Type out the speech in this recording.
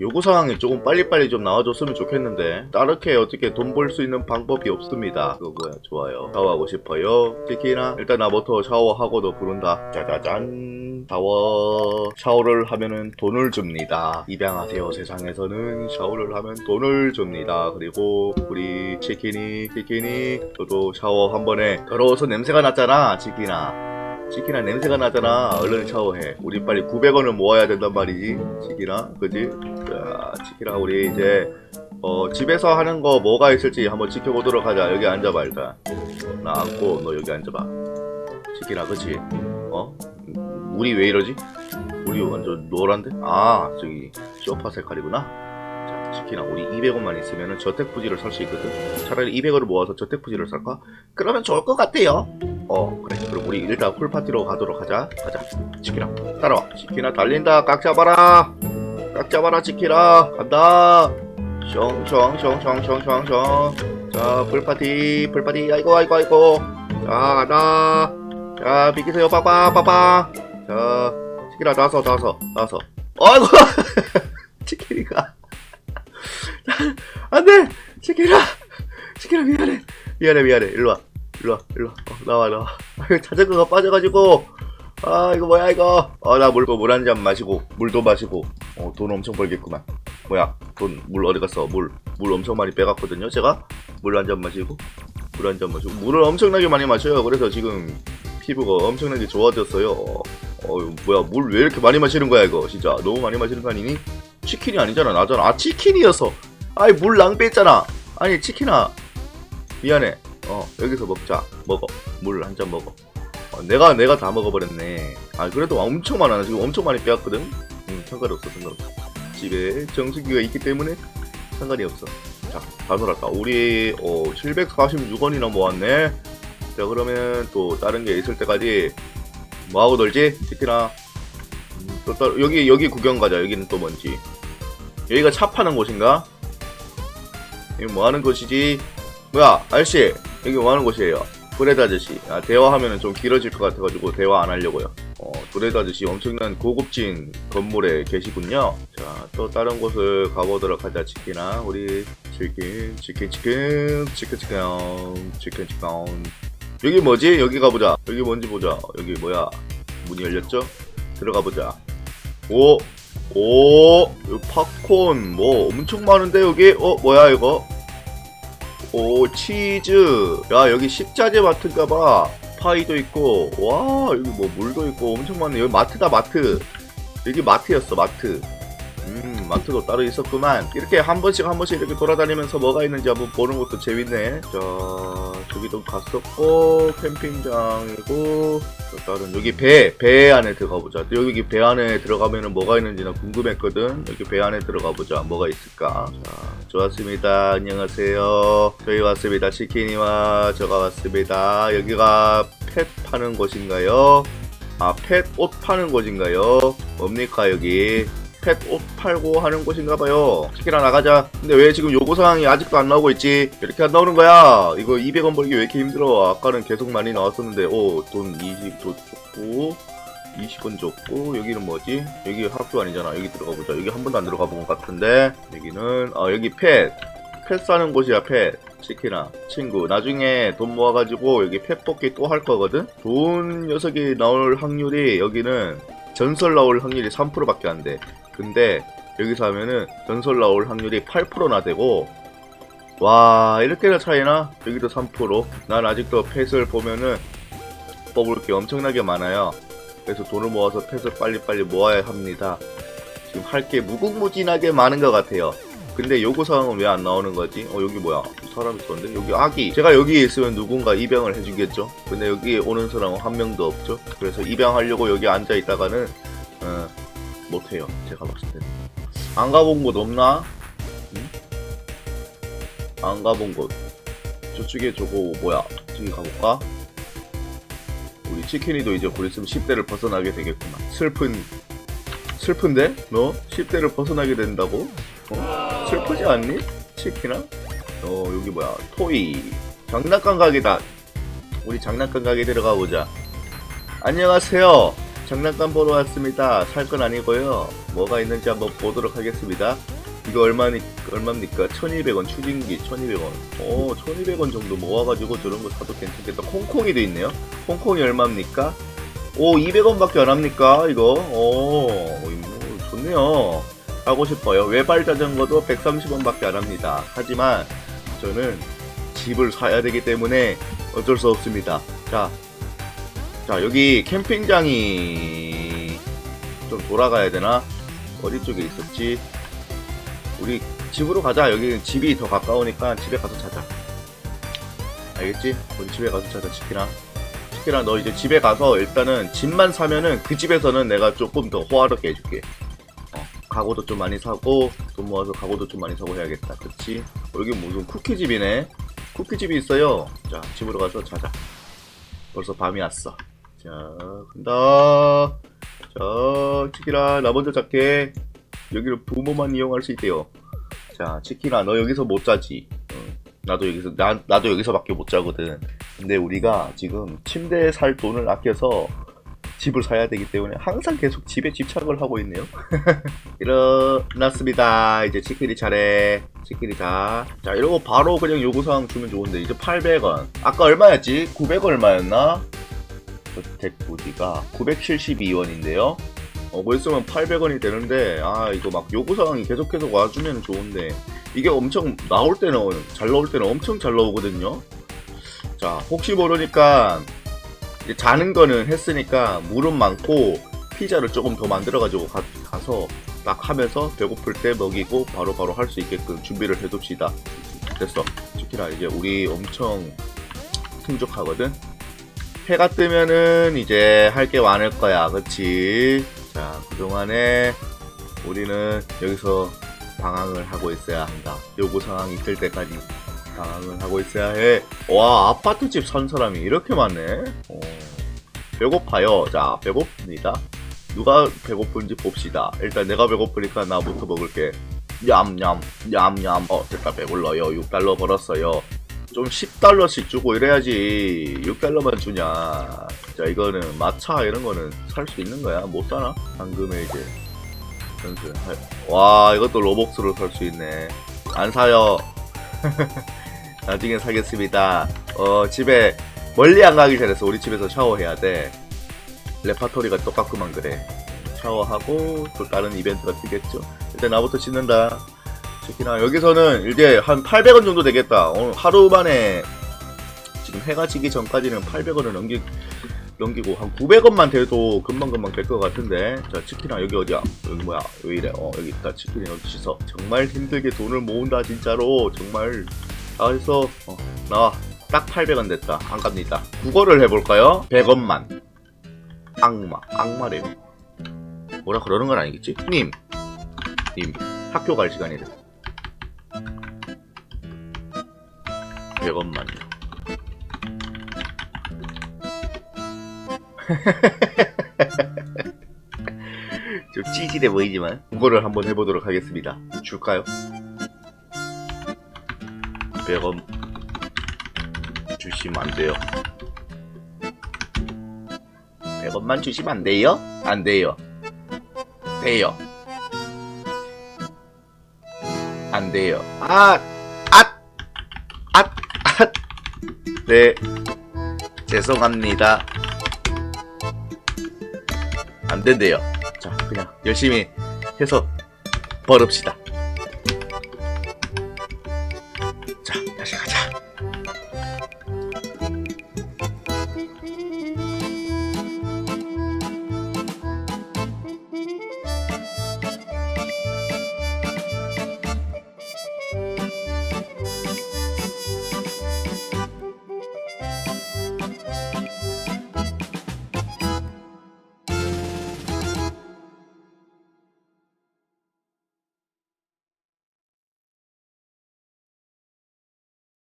요구 사항이 조금 빨리빨리 좀 나와줬으면 좋겠는데 다르게 어떻게 돈 벌 수 있는 방법이 없습니다. 그거 뭐야 좋아요. 샤워하고 싶어요? 치키나? 일단 나부터 샤워하고도 부른다. 짜자잔. 샤워. 샤워를 하면은 돈을 줍니다. 입양하세요 세상에서는. 샤워를 하면 돈을 줍니다. 그리고 우리 치킨이 치킨이 저도 샤워 한 번에. 더러워서 냄새가 났잖아 치킨아 치킨아 냄새가 나잖아. 얼른 샤워해. 우리 빨리 900원을 모아야 된단 말이지. 치킨아 그지? 자 치킨아 우리 이제 어 집에서 하는 거 뭐가 있을지 한번 지켜보도록 하자. 여기 앉아봐 일단. 나 앉고 너 여기 앉아봐. 치킨아 그치? 어? 물이 왜 이러지? 물이 완전 노란데? 아 저기 쇼파 색깔이구나. 자 치킨아 우리 200원만 있으면 저택 부지를 살 수 있거든. 차라리 200원을 모아서 저택 부지를 살까? 그러면 좋을 것 같아요 어 그래 그럼 우리 일단 풀파티로 가도록 하자. 가자. 치키라. 따라와. 치키나 달린다. 깍 잡아라. 깍 잡아라 치키라. 간다. 숑숑숑숑숑숑. 자 풀파티 풀파티. 아이고 아이고 아이고. 자 간다. 자 비키세요. 빡빡 빡빡 자 치키라. 나서 나서 나서. 아이고. 치키리가. 안돼. 치키라. 치키라 미안해. 미안해 미안해. 일로와 일로와 일로와. 어, 나와 나와. 아유 자전거가 빠져가지고. 아 이거 뭐야 이거? 어나 물물한 잔 마시고 물도 마시고. 어, 돈 엄청 벌겠구만. 뭐야 돈 물 어디 갔어? 물물 엄청 많이 빼갔거든요 제가? 물 한 잔 마시고 물 한 잔 마시고. 물을 엄청나게 많이 마셔요. 그래서 지금 피부가 엄청나게 좋아졌어요. 어 뭐야 물 왜 이렇게 많이 마시는 거야 이거? 진짜 너무 많이 마시는 거 아니니? 치킨이 아니잖아 나잖아 아 치킨이었어. 아이 물 낭비했잖아. 아니 치킨아. 미안해 어 여기서 먹자. 먹어. 물 한 잔 먹어. 어, 내가 내가 다 먹어버렸네. 아 그래도 엄청 많아. 지금 엄청 많이 빼왔거든? 음 상관이 없어 상관없어. 집에 정수기가 있기 때문에 상관이 없어. 자다 놀았다 우리 어 746원이나 모았네. 자 그러면 또 다른 게 있을 때까지 뭐하고 놀지? 치킨아. 음, 또 따로- 여기 여기 구경 가자. 여기는 또 뭔지. 여기가 차 파는 곳인가? 여기 뭐 하는 곳이지? 뭐야 아저씨 여기 뭐 하는 곳이에요. 브레드 아저씨. 아, 대화하면 좀 길어질 것 같아가지고 대화 안 하려고요. 어 브레드 아저씨 엄청난 고급진 건물에 계시군요. 자 또 다른 곳을 가보도록 하자. 치킨아 우리 치킨 치킨 치킨 치킨 치킨 치킨 치킨. 여기 뭐지? 여기 가보자. 여기 뭔지 보자. 여기 뭐야? 문이 열렸죠? 들어가 보자. 오 오, 팝콘, 뭐, 엄청 많은데, 여기? 어, 뭐야, 이거? 오, 치즈. 야, 여기 식자재 마트인가봐. 파이도 있고, 와, 여기 뭐, 물도 있고, 엄청 많네. 여기 마트다, 마트. 여기 마트였어, 마트. 음, 마트도 따로 있었구만. 이렇게 한 번씩 한 번씩 이렇게 돌아다니면서 뭐가 있는지 한번 보는 것도 재밌네. 자, 저기도 갔었고, 캠핑장이고, 또 다른, 여기 배, 배 안에 들어가 보자. 여기 배 안에 들어가면은 뭐가 있는지 나 궁금했거든. 여기 배 안에 들어가 보자. 뭐가 있을까? 자, 좋았습니다. 안녕하세요. 저희 왔습니다. 치킨이와 저가 왔습니다. 여기가 펫 파는 곳인가요? 아, 펫 옷 파는 곳인가요? 뭡니까, 여기? 펫 옷 팔고 하는 곳인가봐요. 치킨아 나가자. 근데 왜 지금 요구사항이 아직도 안 나오고 있지? 이렇게 안 나오는 거야. 이거 200원 벌기 왜 이렇게 힘들어? 아까는 계속 많이 나왔었는데, 오, 돈 20, 줬- 줬고, 20원 줬고, 여기는 뭐지? 여기 학교 아니잖아. 여기 들어가 보자. 여기 한 번도 안 들어가 본 것 같은데, 여기는, 아, 여기 펫. 펫 사는 곳이야, 펫. 치킨아, 친구. 나중에 돈 모아가지고 여기 펫 뽑기 또 할 거거든? 좋은 녀석이 나올 확률이 여기는 전설 나올 확률이 3%밖에 안 돼. 근데 여기서 하면은 전설 나올 확률이 8%나 되고 와 이렇게나 차이나? 여기도 3%난 아직도 펫을 보면은 뽑을 게 엄청나게 많아요 그래서 돈을 모아서 펫을 빨리빨리 모아야 합니다 지금 할 게 무궁무진하게 많은 것 같아요 근데 요구 사항은 왜 안 나오는 거지? 어 여기 뭐야 사람 있었는데 여기 아기 제가 여기 있으면 누군가 입양을 해주겠죠 근데 여기 오는 사람은 한 명도 없죠 그래서 입양하려고 여기 앉아 있다가는 어, 못해요. 제가 봤을 때는. 안 가본 곳 없나? 응? 안 가본 곳. 저쪽에 저거 뭐야? 저기 가볼까? 우리 치킨이도 이제 곧 있으면 10대를 벗어나게 되겠구만. 슬픈, 슬픈데? 너? 10대를 벗어나게 된다고? 어? 슬프지 않니? 치킨아? 어, 여기 뭐야? 토이. 장난감 가게다. 우리 장난감 가게 들어가 보자. 안녕하세요. 장난감 보러 왔습니다. 살 건 아니고요. 뭐가 있는지 한번 보도록 하겠습니다. 이거 얼마니, 얼마입니까? 1200원, 추진기 1200원. 오, 1200원 정도 모아가지고 저런 거 사도 괜찮겠다. 콩콩이도 있네요. 콩콩이 얼마입니까? 오, 200원 밖에 안 합니까? 이거? 오, 뭐, 좋네요. 하고 싶어요. 외발 자전거도 130원 밖에 안 합니다. 하지만 저는 집을 사야 되기 때문에 어쩔 수 없습니다. 자, 자 여기 캠핑장이 좀 돌아가야 되나? 어디 쪽에 있었지? 우리 집으로 가자. 여기 집이 더 가까우니까 집에 가서 자자. 알겠지? 우리 집에 가서 자자, 치킨아. 치킨아, 너 이제 집에 가서 일단은 집만 사면은 그 집에서는 내가 조금 더 호화롭게 해줄게. 어, 가구도 좀 많이 사고 돈 모아서 가구도 좀 많이 사고 해야겠다. 그치? 여기 무슨 쿠키집이네. 쿠키집이 있어요. 자, 집으로 가서 자자. 벌써 밤이 왔어. 자, 간다. 자, 치킨아, 나 먼저 잘게. 여기를 부모만 이용할 수 있대요. 자, 치킨아, 너 여기서 못 자지. 응. 나도 여기서, 나, 나도 여기서밖에 못 자거든. 근데 우리가 지금 침대에 살 돈을 아껴서 집을 사야 되기 때문에 항상 계속 집에 집착을 하고 있네요. 일어났습니다. 이제 치킨이 잘해. 치킨이 자. 자, 이러고 바로 그냥 요구사항 주면 좋은데, 이제 800원. 아까 얼마였지? 900 얼마였나? 저택 부지가 972원인데요. 어, 뭐 있으면 800원이 되는데, 아, 이거 막 요구사항이 계속 계속 와주면 좋은데, 이게 엄청 나올 때는, 잘 나올 때는 엄청 잘 나오거든요. 자, 혹시 모르니까, 자는 거는 했으니까, 물은 많고, 피자를 조금 더 만들어가지고 가, 가서 딱 하면서 배고플 때 먹이고 바로바로 할 수 있게끔 준비를 해둡시다. 됐어. 치킨아, 이제 우리 엄청 풍족하거든? 해가 뜨면은 이제 할 게 많을 거야. 그치? 자, 그동안에 우리는 여기서 방황을 하고 있어야 한다. 요구 상황이 있을 때까지 방황을 하고 있어야 해. 와, 아파트집 산 사람이 이렇게 많네? 어, 배고파요. 자, 배고픕니다. 누가 배고픈지 봅시다. 일단 내가 배고프니까 나부터 먹을게. 냠냠, 냠냠. 어, 됐다. 배불러요. 6달러 벌었어요. 좀 10달러씩 주고 이래야지 6달러만 주냐 자 이거는 마차 이런 거는 살 수 있는 거야 못 사나? 방금에 이제 와 이것도 로복스로 살 수 있네 안 사요 나중에 사겠습니다. 어 집에 멀리 안 가기 전에서 우리 집에서 샤워해야 돼. 레파토리가 똑같구만 그래. 샤워하고 또 다른 이벤트가 뜨겠죠. 일단 나부터 씻는다. 치킨아 여기서는 이제 한 800원 정도 되겠다. 오늘 하루 만에 지금 해가 지기 전까지는 800원을 넘기, 넘기고 한 900원만 돼도 금방금방 될 것 같은데. 자 치킨아 여기 어디야? 여기 뭐야? 왜 이래? 어 여기 있다. 치킨이 여기 씻어? 정말 힘들게 돈을 모은다 진짜로. 정말 나와서 어, 나와 딱 800원 됐다 안 갑니다 국어를 해볼까요? 100원만 악마 악마래요 뭐라 그러는 건 아니겠지? 님 님, 학교 갈 시간이래 100원만요. 좀 찌질해 보이지만 그거를 한번 해보도록 하겠습니다. 줄까요? 100원 주시면 안 돼요. 100원만 주시면 안 돼요? 안 돼요. 돼요. 안 돼요. 아, 앗, 앗, 앗. 네, 죄송합니다. 안 된대요. 자, 그냥 열심히 해서 벌읍시다.